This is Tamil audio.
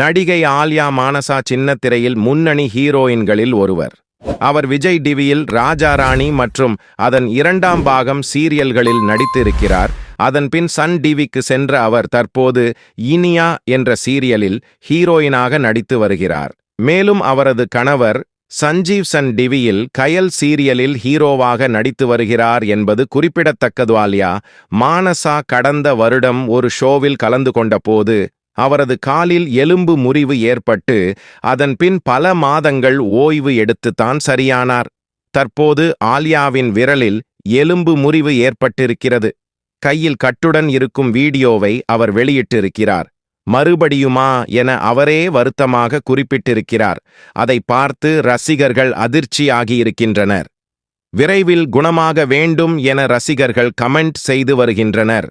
நடிகை ஆல்யா மானசா சின்னத்திரையில் முன்னணி ஹீரோயின்களில் ஒருவர். அவர் விஜய் டிவியில் ராஜா ராணி மற்றும் அதன் இரண்டாம் பாகம் சீரியல்களில் நடித்திருக்கிறார். அதன் பின் சன் டிவிக்கு சென்ற அவர் தற்போது இனியா என்ற சீரியலில் ஹீரோயினாக நடித்து வருகிறார். மேலும் அவரது கணவர் சஞ்சீவ் சன் டிவியில் கயல் சீரியலில் ஹீரோவாக நடித்து வருகிறார் என்பது குறிப்பிடத்தக்கது ஆல்யா. மானசா கடந்த வருடம் ஒரு ஷோவில் கலந்து கொண்ட போது அவரது காலில் எலும்பு முறிவு ஏற்பட்டு அதன் பின் பல மாதங்கள் ஓய்வு எடுத்துத்தான் சரியானார். தற்போது ஆல்யாவின் விரலில் எலும்பு முறிவு ஏற்பட்டிருக்கிறது. கையில் கட்டுடன் இருக்கும் வீடியோவை அவர் வெளியிட்டிருக்கிறார். மறுபடியுமா? என அவரே வருத்தமாக குறிப்பிட்டிருக்கிறார். அதை பார்த்து ரசிகர்கள் அதிர்ச்சியாகியிருக்கின்றனர். விரைவில் குணமாக வேண்டும் என ரசிகர்கள் கமெண்ட் செய்து வருகின்றனர்.